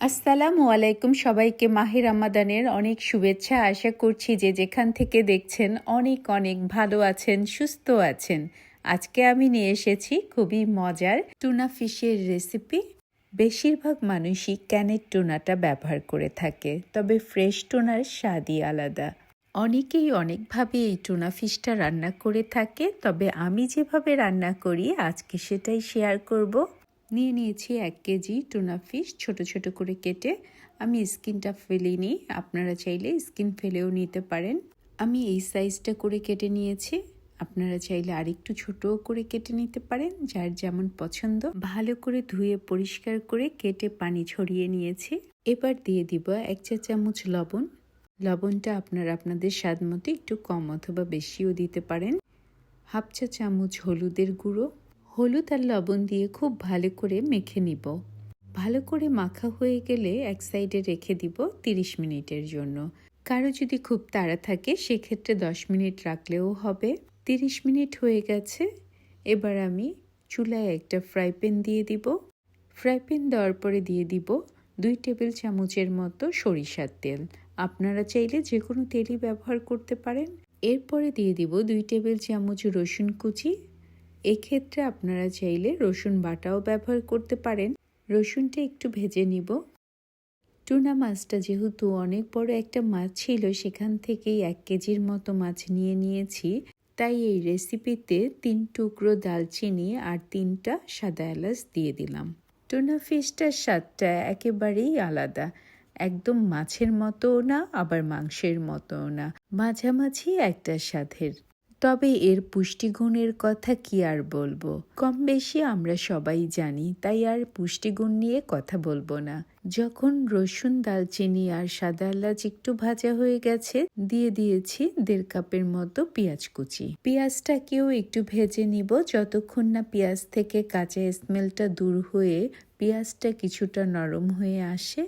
আসসালামু আলাইকুম সবাইকে মাহির রামাদানের অনেক শুভেচ্ছা। আশা করছি যে যেখান থেকে দেখছেন অনেক অনেক ভালো আছেন, সুস্থ আছেন। আজকে আমি নিয়ে এসেছি খুবই মজার টুনা ফিশের রেসিপি বেশিরভাগ মানুষই ক্যানের টুনাটা ব্যবহার করে থাকে, তবে ফ্রেশ টুনার স্বাদই আলাদা। অনেকেই অনেকভাবে এই টুনা ফিশটা রান্না করে থাকে, তবে আমি যেভাবে রান্না করি, আজকে সেটাই শেয়ার করব। নিয়ে নিয়েছি এক কেজি টুনা ফিশ, ছোট ছোট করে কেটে আমি স্কিনটা ফেলিনি। আপনারা চাইলে স্কিন ফেলেও নিতে পারেন। আমি এই সাইজটা করে কেটে নিয়েছি। আপনারা চাইলে আরেকটু ছোট করে কেটে নিতে পারেন, যার যেমন পছন্দ। ভালো করে ধুয়ে পরিষ্কার করে কেটে পানি ছড়িয়ে নিয়েছি। এবার দিয়ে দিব এক চা চামচ লবণ। লবণটা আপনারা আপনাদের স্বাদ মতো একটু কম অথবা বেশিও দিতে পারেন। হাফ চা চামচ হলুদের গুঁড়ো। হলুদ আর লবণ দিয়ে খুব ভালো করে মেখে নিব। ভালো করে মাখা হয়ে গেলে এক সাইডে রেখে দিব 30 মিনিটের জন্য। কারও যদি খুব তাড়া থাকে, সেক্ষেত্রে 10 মিনিট রাখলেও হবে। 30 মিনিট হয়ে গেছে, এবার আমি চুলায় একটা ফ্রাই প্যান দিয়ে দিব। ফ্রাই প্যান দেওয়ার পরে দিয়ে দিব দুই টেবিল চামচের মতো সরিষার তেল। আপনারা চাইলে যে কোনো তেলই ব্যবহার করতে পারেন। এরপরে দিয়ে দিব দুই টেবিল চামচ রসুন কুচি এক্ষেত্রে আপনারা চাইলে রসুন বাটাও ব্যবহার করতে পারেন। রসুনটা একটু ভেজে নিব। টুনা মাছটা যেহেতু অনেক বড় একটা মাছ ছিল, সেখান থেকেই এক কেজির মতো মাছ নিয়ে নিয়েছি। তাই এই রেসিপিতে তিন টুকরো দালচিনি আর তিনটা সাদা এলাচ দিয়ে দিলাম। টুনা ফিশটার স্বাদটা একেবারেই আলাদা। একদম মাছের মতোও না, আবার মাংসের মতোও না। মাঝামাঝি একটা স্বাদের তবে এর পুষ্টিগুণের কথা কি আর বলব? কম বেশি আমরা সবাই জানি, তাই আর পুষ্টিগুণ নিয়ে কথা বলব না। যখন রসুন, দালচিনি আর সাদা এলাচ একটু ভাজা হয়ে গেছে, দিয়ে দিয়েছি দেড় কাপের মতো পেঁয়াজ কুচি। পেঁয়াজটাকেও একটু ভেজে নিব, যতক্ষণ না পেঁয়াজ থেকে কাঁচা স্মেলটা দূর হয়ে পেঁয়াজটা কিছুটা নরম হয়ে আসে।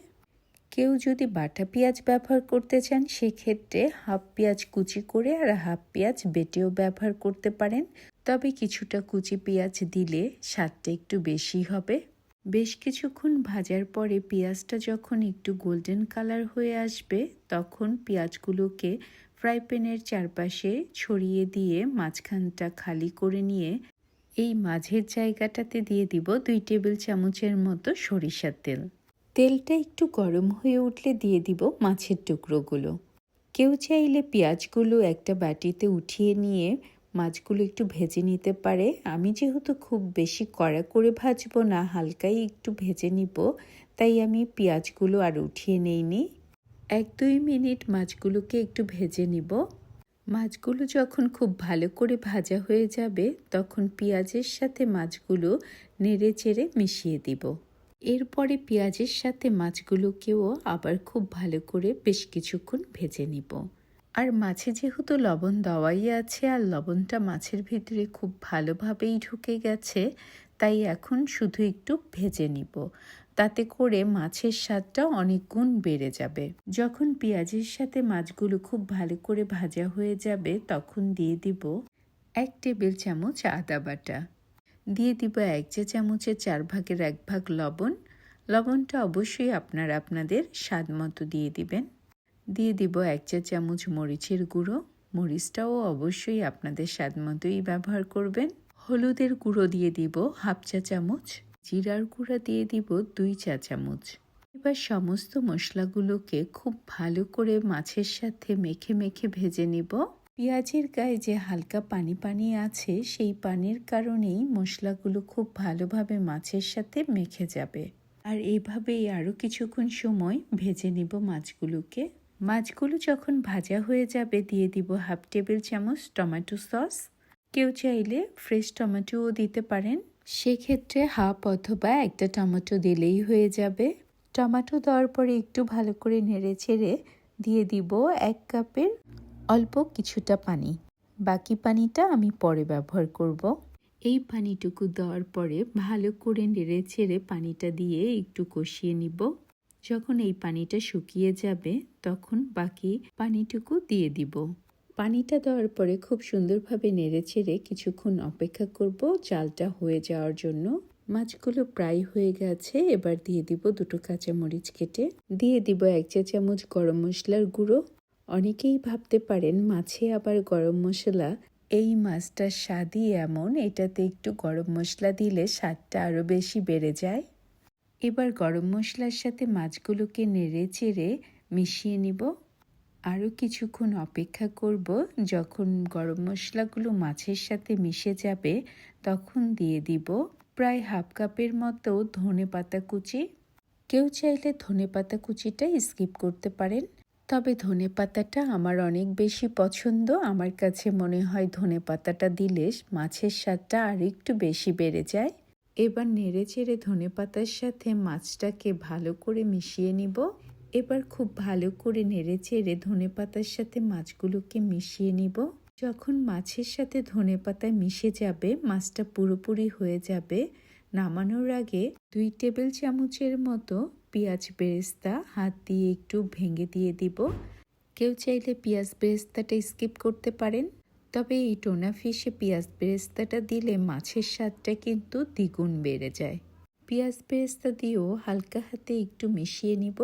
কেউ যদি বাটা পেঁয়াজ ব্যবহার করতে চান, সেক্ষেত্রে হাফ পেঁয়াজ কুচি করে আর হাফ পেঁয়াজ বেটেও ব্যবহার করতে পারেন। তবে কিছুটা কুচি পেঁয়াজ দিলে স্বাদটা একটু বেশি হবে। বেশ কিছুক্ষণ ভাজার পরে পেঁয়াজটা যখন একটু গোল্ডেন কালার হয়ে আসবে, তখন পেঁয়াজগুলোকে ফ্রাই প্যানের চারপাশে ছড়িয়ে দিয়ে মাঝখানটা খালি করে নিয়ে এই মাঝের জায়গাটাতে দিয়ে দিব দুই টেবিল চামচের মতো সরিষার তেল। তেলটা একটু গরম হয়ে উঠলে দিয়ে দিব মাছের টুকরোগুলো। কেউ চাইলে পেঁয়াজগুলো একটা বাটিতে উঠিয়ে নিয়ে মাছগুলো একটু ভেজে নিতে পারে। আমি যেহেতু খুব বেশি কড়া করে ভাজবো না, হালকাই একটু ভেজে নিব, তাই আমি পেঁয়াজগুলো আর উঠিয়ে নেইনি। এক দুই মিনিট মাছগুলোকে একটু ভেজে নিব। মাছগুলো যখন খুব ভালো করে ভাজা হয়ে যাবে, তখন পেঁয়াজের সাথে মাছগুলো নেড়ে চেড়ে মিশিয়ে দিব। এরপরে পেঁয়াজের সাথে মাছগুলোকেও আবার খুব ভালো করে বেশ কিছুক্ষণ ভেজে নিব। আর মাছে যেহেতু লবণ দেওয়াই আছে, আর লবণটা মাছের ভিতরে খুব ভালোভাবেই ঢুকে গেছে, তাই এখন শুধু একটু ভেজে নিব। তাতে করে মাছের স্বাদটা অনেক গুণ বেড়ে যাবে। যখন পেঁয়াজের সাথে মাছগুলো খুব ভালো করে ভাজা হয়ে যাবে, তখন দিয়ে দিব এক টেবিল চামচ আদা বাটা। দিয়ে দিব এক চা চামচের চার ভাগের এক ভাগ লবণ। লবণটা অবশ্যই আপনারা আপনাদের স্বাদ মতো দিয়ে দিবেন। দিয়ে দিব এক চা চামচ মরিচের গুঁড়ো। মরিচটাও অবশ্যই আপনাদের স্বাদ মতোই ব্যবহার করবেন। হলুদের গুঁড়ো দিয়ে দিব হাফ চা চামচ। জিরার গুঁড়া দিয়ে দিব দুই চা চামচ। এবার সমস্ত মশলাগুলোকে খুব ভালো করে মাছের সাথে মেখে মেখে ভেজে নিব। পেঁয়াজের গায়ে যে হালকা পানি পানি আছে, সেই পানির কারণেই মশলাগুলো খুব ভালোভাবে মাছের সাথে মেখে যাবে। আর এইভাবেই আরও কিছুক্ষণ সময় ভেজে নিব মাছগুলোকে। মাছগুলো যখন ভাজা হয়ে যাবে, দিয়ে দিব হাফ টেবিল চামচ টমেটো সস। কেউ চাইলে ফ্রেশ টমেটোও দিতে পারেন। সেক্ষেত্রে হাফ অথবা একটা টমেটো দিলেই হয়ে যাবে। টমেটো দেওয়ার পরে একটু ভালো করে নেড়ে ছেড়ে দিয়ে দিব এক কাপের অল্প কিছুটা পানি। বাকি পানিটা আমি পরে ব্যবহার করব। এই পানিটুকু দেওয়ার পরে ভালো করে নেড়ে ছেড়ে পানিটা দিয়ে একটু কষিয়ে নিব। যখন এই পানিটা শুকিয়ে যাবে, তখন বাকি পানিটুকু দিয়ে দিব। পানিটা দেওয়ার পরে খুব সুন্দরভাবে নেড়ে ছেড়ে কিছুক্ষণ অপেক্ষা করব চালটা হয়ে যাওয়ার জন্য। মাছগুলো প্রায় হয়ে গেছে, এবার দিয়ে দিব দুটো কাঁচামরিচ কেটে। দিয়ে দিব এক চা চামচ গরম মশলার গুঁড়ো। অনেকেই ভাবতে পারেন মাছে আবার গরম মশলা। এই মাছটার স্বাদই এমন, এটাতে একটু গরম মশলা দিলে স্বাদটা আরও বেশি বেড়ে যায়। এবার গরম মশলার সাথে মাছগুলোকে নেড়ে চেড়ে মিশিয়ে নিব। আরও কিছুক্ষণ অপেক্ষা করব, যখন গরম মশলাগুলো মাছের সাথে মিশে যাবে, তখন দিয়ে দিব প্রায় হাফ কাপের মতো ধনে পাতা কুচি। কেউ চাইলে ধনে পাতা কুচিটা স্কিপ করতে পারেন। তবে ধনে পাতাটা আমার অনেক বেশি পছন্দ। আমার কাছে মনে হয় ধনে পাতাটা দিলে মাছের স্বাদটা আর একটু বেশি বেড়ে যায়। এবার নেড়ে চেড়ে ধনে পাতার সাথে মাছটাকে ভালো করে মিশিয়ে নিব। এবার খুব ভালো করে নেড়ে চেড়ে ধনে পাতার সাথে মাছগুলোকে মিশিয়ে নিব। যখন মাছের সাথে ধনে পাতা মিশে যাবে, মাছটা পুরোপুরি হয়ে যাবে, নামানোর আগে দুই টেবিল চামচের মতো পেঁয়াজ বেরেস্তা হাত দিয়ে একটু ভেঙে দিয়ে দিব। কেউ চাইলে পেঁয়াজ বেরেস্তাটা স্কিপ করতে পারেন, তবে এই টোনা ফিশে পেঁয়াজ বেরেস্তাটা দিলে মাছের স্বাদটা কিন্তু দ্বিগুণ বেড়ে যায়। পেঁয়াজ বেরেস্তা দিয়েও হালকা হাতে একটু মিশিয়ে নিব।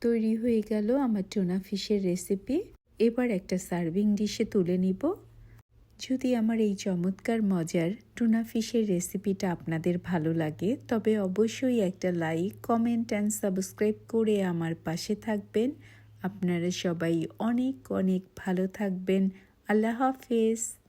তৈরি হয়ে গেল আমার টোনা ফিশের রেসিপি। এবার একটা সার্ভিং ডিশে তুলে নিব। যদি আমার এই চমৎকার, মজার টুনা ফিশের রেসিপিটা আপনাদের ভালো লাগে, তবে অবশ্যই একটা লাইক, কমেন্ট অ্যান্ড সাবস্ক্রাইব করে আমার পাশে থাকবেন। আপনারা সবাই অনেক অনেক ভালো থাকবেন। আল্লাহ হাফেজ।